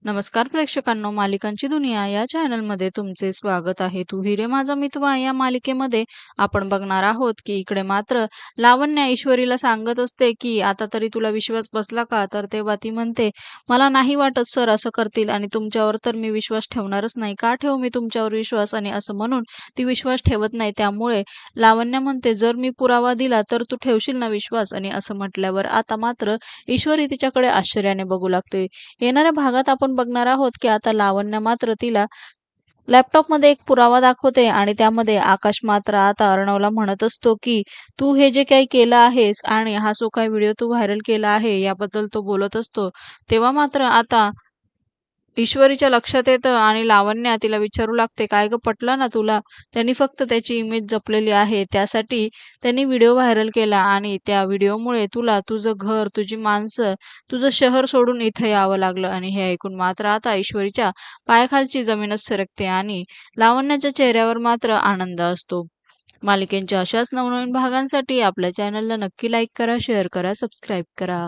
नमस्कार प्रेक्षकांनो मालिकांची दुनिया या चॅनलमध्ये तुमचे स्वागत आहे. तू हिरे माझा मितवा या मालिकेमध्ये आपण बघणार आहोत की इकडे मात्र लावण्या ईश्वरीला सांगत असते की आता तरी तुला विश्वास बसला का? तर तेव्हा ती म्हणते मला नाही वाटत सर असं करतील आणि तुमच्यावर तर मी विश्वास ठेवणारच नाही. का ठेवू मी तुमच्यावर विश्वास? आणि असं म्हणून ती विश्वास ठेवत नाही. त्यामुळे लावण्य म्हणते जर मी पुरावा दिला तर तू ठेवशील ना विश्वास? आणि असं म्हटल्यावर आता मात्र ईश्वरी तिच्याकडे आश्चर्याने बघू लागते. येणाऱ्या भागात आपण बघणार आहोत की आता लावण्य मात्र तिला लॅपटॉपमध्ये एक पुरावा दाखवते आणि त्यामध्ये आकाश मात्र आता अर्णवला म्हणत असतो की तू हे जे काही केलं आहेस आणि हा जो काही व्हिडिओ तू व्हायरल केला आहे याबद्दल तो बोलत असतो. तेव्हा मात्र आता ईश्वरीच्या लक्षात येतं आणि लावण्या तिला विचारू लागते काय ग पटलं ना तुला? त्यांनी फक्त त्याची इमेज जपलेली आहे. त्यासाठी त्यांनी व्हिडिओ व्हायरल केला आणि त्या व्हिडिओमुळे तुला तुझं घर तुझी माणसं तुझं शहर सोडून इथं यावं लागलं. आणि हे ऐकून मात्र आता ईश्वरीच्या पायाखालची जमीनच सरकते आणि लावण्याच्या चेहऱ्यावर मात्र आनंद असतो. मालिकेंच्या अशाच नवनवीन भागांसाठी आपल्या चॅनलला नक्की लाईक करा शेअर करा सबस्क्राईब करा.